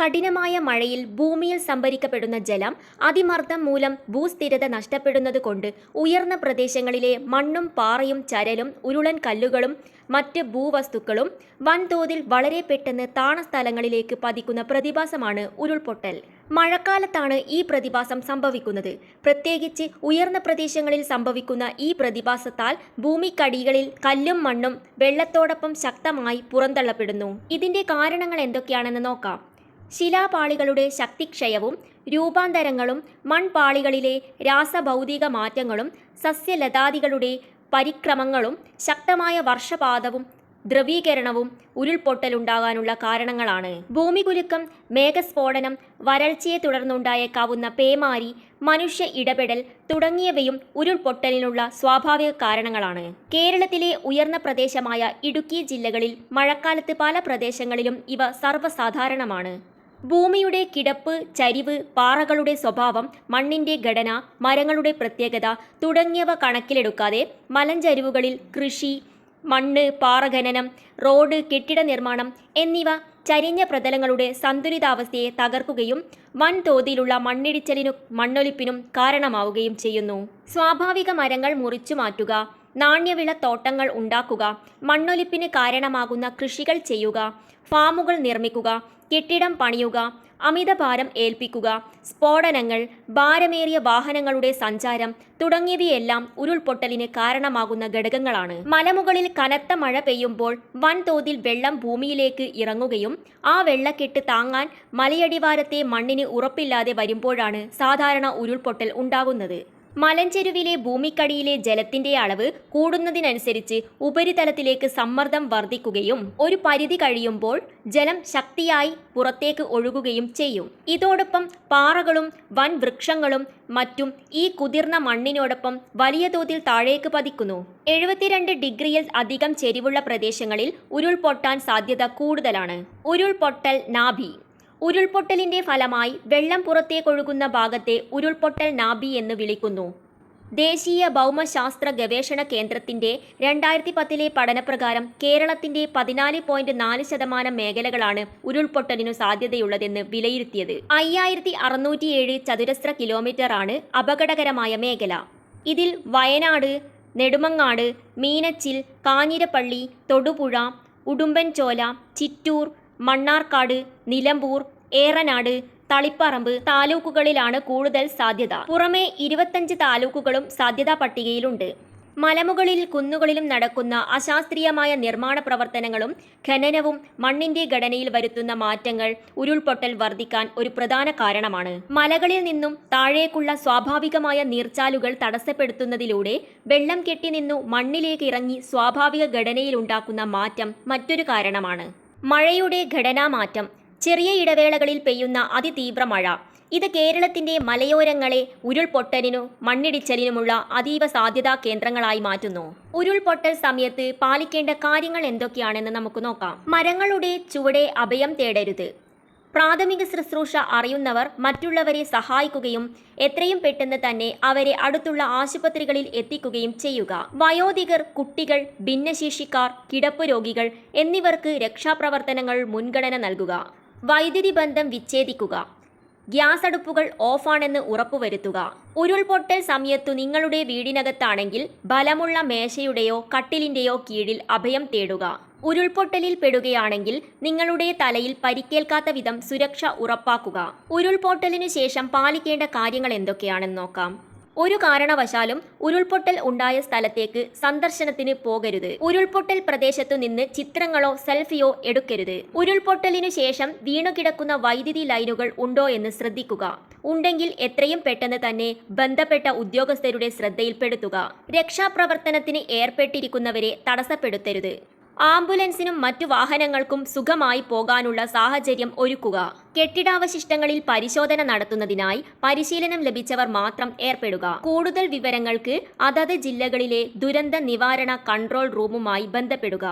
കഠിനമായ മഴയിൽ ഭൂമിയിൽ സംഭരിക്കപ്പെടുന്ന ജലം അതിമർദ്ദം മൂലം ഭൂസ്ഥിരത നഷ്ടപ്പെടുന്നത് കൊണ്ട് ഉയർന്ന പ്രദേശങ്ങളിലെ മണ്ണും പാറയും ചരലും ഉരുളൻ കല്ലുകളും മറ്റ് ഭൂവസ്തുക്കളും വൻതോതിൽ വളരെ പെട്ടെന്ന് താണ സ്ഥലങ്ങളിലേക്ക് പതിക്കുന്ന പ്രതിഭാസമാണ് ഉരുൾപൊട്ടൽ. മഴക്കാലത്താണ് ഈ പ്രതിഭാസം സംഭവിക്കുന്നത്. പ്രത്യേകിച്ച് ഉയർന്ന പ്രദേശങ്ങളിൽ സംഭവിക്കുന്ന ഈ പ്രതിഭാസത്താൽ ഭൂമിക്കടികളിൽ കല്ലും മണ്ണും വെള്ളത്തോടൊപ്പം ശക്തമായി പുറന്തള്ളപ്പെടുന്നു. ഇതിന്റെ കാരണങ്ങൾ എന്തൊക്കെയാണെന്ന് നോക്കാം. ശിലാപാളികളുടെ ശക്തിക്ഷയവും രൂപാന്തരങ്ങളും മൺപാളികളിലെ രാസഭൗതിക മാറ്റങ്ങളും സസ്യലതാദികളുടെ പരിക്രമങ്ങളും ശക്തമായ വർഷപാതവും ദ്രവീകരണവും ഉരുൾപൊട്ടലുണ്ടാകാനുള്ള കാരണങ്ങളാണ്. ഭൂമികുലുക്കം മേഘസ്ഫോടനം വരൾച്ചയെ തുടർന്നുണ്ടായേക്കാവുന്ന പേമാരി മനുഷ്യ ഇടപെടൽ തുടങ്ങിയവയും ഉരുൾപൊട്ടലിനുള്ള സ്വാഭാവിക കാരണങ്ങളാണ്. കേരളത്തിലെ ഉയർന്ന പ്രദേശമായ ഇടുക്കി ജില്ലകളിൽ മഴക്കാലത്ത് പല പ്രദേശങ്ങളിലും ഇവ സർവസാധാരണമാണ്. ഭൂമിയുടെ കിടപ്പ് ചരിവ് പാറകളുടെ സ്വഭാവം മണ്ണിന്റെ ഘടന മരങ്ങളുടെ പ്രത്യേകത തുടങ്ങിയവ കണക്കിലെടുക്കാതെ മലഞ്ചരിവുകളിൽ കൃഷി മണ്ണ് പാറഖനനം റോഡ് കെട്ടിട നിർമ്മാണം എന്നിവ ചരിഞ്ഞ പ്രതലങ്ങളുടെ സന്തുലിതാവസ്ഥയെ തകർക്കുകയും വൻതോതിലുള്ള മണ്ണിടിച്ചലിനും മണ്ണൊലിപ്പിനും കാരണമാവുകയും ചെയ്യുന്നു. സ്വാഭാവിക മരങ്ങൾ മുറിച്ചു മാറ്റുക നാണ്യവിള തോട്ടങ്ങൾ ഉണ്ടാക്കുക മണ്ണൊലിപ്പിന് കാരണമാകുന്ന കൃഷികൾ ചെയ്യുക ഫാമുകൾ നിർമ്മിക്കുക കെട്ടിടം പണിയുക അമിതഭാരം ഏൽപ്പിക്കുക സ്ഫോടനങ്ങൾ ഭാരമേറിയ വാഹനങ്ങളുടെ സഞ്ചാരം തുടങ്ങിയവയെല്ലാം ഉരുൾപൊട്ടലിന് കാരണമാകുന്ന ഘടകങ്ങളാണ്. മലമുകളിൽ കനത്ത മഴ പെയ്യുമ്പോൾ വൻതോതിൽ വെള്ളം ഭൂമിയിലേക്ക് ഇറങ്ങുകയും ആ വെള്ളക്കെട്ട് താങ്ങാൻ മലയടിവാരത്തെ മണ്ണിന് ഉറപ്പില്ലാതെ വരുമ്പോഴാണ് സാധാരണ ഉരുൾപൊട്ടൽ ഉണ്ടാകുന്നത്. മലഞ്ചെരുവിലെ ഭൂമിക്കടിയിലെ ജലത്തിന്റെ അളവ് കൂടുന്നതിനനുസരിച്ച് ഉപരിതലത്തിലേക്ക് സമ്മർദ്ദം വർദ്ധിക്കുകയും ഒരു പരിധി കഴിയുമ്പോൾ ജലം ശക്തിയായി പുറത്തേക്ക് ഒഴുകുകയും ചെയ്യും. ഇതോടൊപ്പം പാറകളും വൻ വൃക്ഷങ്ങളും മറ്റും ഈ കുതിർന്ന മണ്ണിനോടൊപ്പം വലിയ തോതിൽ താഴേക്ക് പതിക്കുന്നു. എഴുപത്തിരണ്ട് ഡിഗ്രിയിൽ അധികം ചെരിവുള്ള പ്രദേശങ്ങളിൽ ഉരുൾപൊട്ടാൻ സാധ്യത കൂടുതലാണ്. ഉരുൾപൊട്ടൽ നാഭി ഉരുൾപൊട്ടലിന്റെ ഫലമായി വെള്ളം പുറത്തേക്കൊഴുകുന്ന ഭാഗത്തെ ഉരുൾപൊട്ടൽ നാബി എന്ന് വിളിക്കുന്നു. ദേശീയ ഭൗമശാസ്ത്ര ഗവേഷണ കേന്ദ്രത്തിന്റെ രണ്ടായിരത്തി പത്തിലെ പഠനപ്രകാരം കേരളത്തിന്റെ പതിനാല് പോയിന്റ് നാല് ശതമാനം മേഖലകളാണ് ഉരുൾപൊട്ടലിനു സാധ്യതയുള്ളതെന്ന് വിലയിരുത്തിയത്. അയ്യായിരത്തി അറുന്നൂറ്റിയേഴ് ചതുരശ്ര കിലോമീറ്റർ ആണ് അപകടകരമായ മേഖല. ഇതിൽ വയനാട് നെടുമങ്ങാട് മീനച്ചിൽ കാഞ്ഞിരപ്പള്ളി തൊടുപുഴ ഉടുമ്പൻചോല ചിറ്റൂർ മണ്ണാർക്കാട് നിലമ്പൂർ ഏറനാട് തളിപ്പറമ്പ് താലൂക്കുകളിലാണ് കൂടുതൽ സാധ്യത. പുറമെ ഇരുപത്തഞ്ച് താലൂക്കുകളും സാധ്യതാ പട്ടികയിലുണ്ട്. മലമുകളിൽ കുന്നുകളിലും നടക്കുന്ന അശാസ്ത്രീയമായ നിർമ്മാണ പ്രവർത്തനങ്ങളും ഖനനവും മണ്ണിന്റെ ഘടനയിൽ വരുത്തുന്ന മാറ്റങ്ങൾ ഉരുൾപൊട്ടൽ വർദ്ധിക്കാൻ ഒരു പ്രധാന കാരണമാണ്. മലകളിൽ നിന്നും താഴേക്കുള്ള സ്വാഭാവികമായ നീർച്ചാലുകൾ തടസ്സപ്പെടുത്തുന്നതിലൂടെ വെള്ളം കെട്ടി നിന്നു മണ്ണിലേക്ക് ഇറങ്ങി സ്വാഭാവിക ഘടനയിലുണ്ടാക്കുന്ന മാറ്റം മറ്റൊരു കാരണമാണ്. മഴയുടെ ഘടനാമാറ്റം ചെറിയ ഇടവേളകളിൽ പെയ്യുന്ന അതിതീവ്ര മഴ. ഇത് കേരളത്തിന്റെ മലയോരങ്ങളെ ഉരുൾപൊട്ടലിനും മണ്ണിടിച്ചലിനുമുള്ള അതീവ സാധ്യതാ കേന്ദ്രങ്ങളായി മാറ്റുന്നു. ഉരുൾപൊട്ടൽ സമയത്ത് പാലിക്കേണ്ട കാര്യങ്ങൾ എന്തൊക്കെയാണെന്ന് നമുക്ക് നോക്കാം. മരങ്ങളുടെ ചുവടെ അഭയം തേടരുത്. പ്രാഥമിക ശുശ്രൂഷ അറിയുന്നവർ മറ്റുള്ളവരെ സഹായിക്കുകയും എത്രയും പെട്ടെന്ന് തന്നെ അവരെ അടുത്തുള്ള ആശുപത്രികളിൽ എത്തിക്കുകയും ചെയ്യുക. വയോധികർ കുട്ടികൾ ഭിന്നശേഷിക്കാർ കിടപ്പ് രോഗികൾ എന്നിവർക്ക് രക്ഷാപ്രവർത്തനങ്ങൾ മുൻഗണന നൽകുക. വൈദ്യുതി ബന്ധം വിച്ഛേദിക്കുക. ഗ്യാസ് അടുപ്പുകൾ ഓഫാണെന്ന് ഉറപ്പുവരുത്തുക. ഉരുൾപൊട്ടൽ സമയത്തു നിങ്ങളുടെ വീടിനകത്താണെങ്കിൽ ബലമുള്ള മേശയുടെയോ കട്ടിലിന്റെയോ കീഴിൽ അഭയം തേടുക. ഉരുൾപൊട്ടലിൽ പെടുകയാണെങ്കിൽ നിങ്ങളുടെ തലയിൽ പരിക്കേൽക്കാത്ത വിധം സുരക്ഷ ഉറപ്പാക്കുക. ഉരുൾപൊട്ടലിനു ശേഷം പാലിക്കേണ്ട കാര്യങ്ങൾ എന്തൊക്കെയാണെന്ന് നോക്കാം. ഒരു കാരണവശാലും ഉരുൾപൊട്ടൽ ഉണ്ടായ സ്ഥലത്തേക്ക് സന്ദർശനത്തിന് പോകരുത്. ഉരുൾപൊട്ടൽ പ്രദേശത്തു നിന്ന് ചിത്രങ്ങളോ സെൽഫിയോ എടുക്കരുത്. ഉരുൾപൊട്ടലിനു ശേഷം വീണുകിടക്കുന്ന വൈദ്യുതി ലൈനുകൾ ഉണ്ടോ എന്ന് ശ്രദ്ധിക്കുക. ഉണ്ടെങ്കിൽ എത്രയും പെട്ടെന്ന് തന്നെ ബന്ധപ്പെട്ട ഉദ്യോഗസ്ഥരുടെ ശ്രദ്ധയിൽപ്പെടുത്തുക. രക്ഷാപ്രവർത്തനത്തിന് ഏർപ്പെട്ടിരിക്കുന്നവരെ തടസ്സപ്പെടുത്തരുത്. ആംബുലൻസിനും മറ്റു വാഹനങ്ങൾക്കും സുഖമായി പോകാനുള്ള സാഹചര്യം ഒരുക്കുക. കെട്ടിടാവശിഷ്ടങ്ങളിൽ പരിശോധന നടത്തുന്നതിനായി പരിശീലനം ലഭിച്ചവർ മാത്രം ഏർപ്പെടുക. കൂടുതൽ വിവരങ്ങൾക്ക് അതത് ജില്ലകളിലെ ദുരന്ത നിവാരണ കൺട്രോൾ റൂമുമായി ബന്ധപ്പെടുക.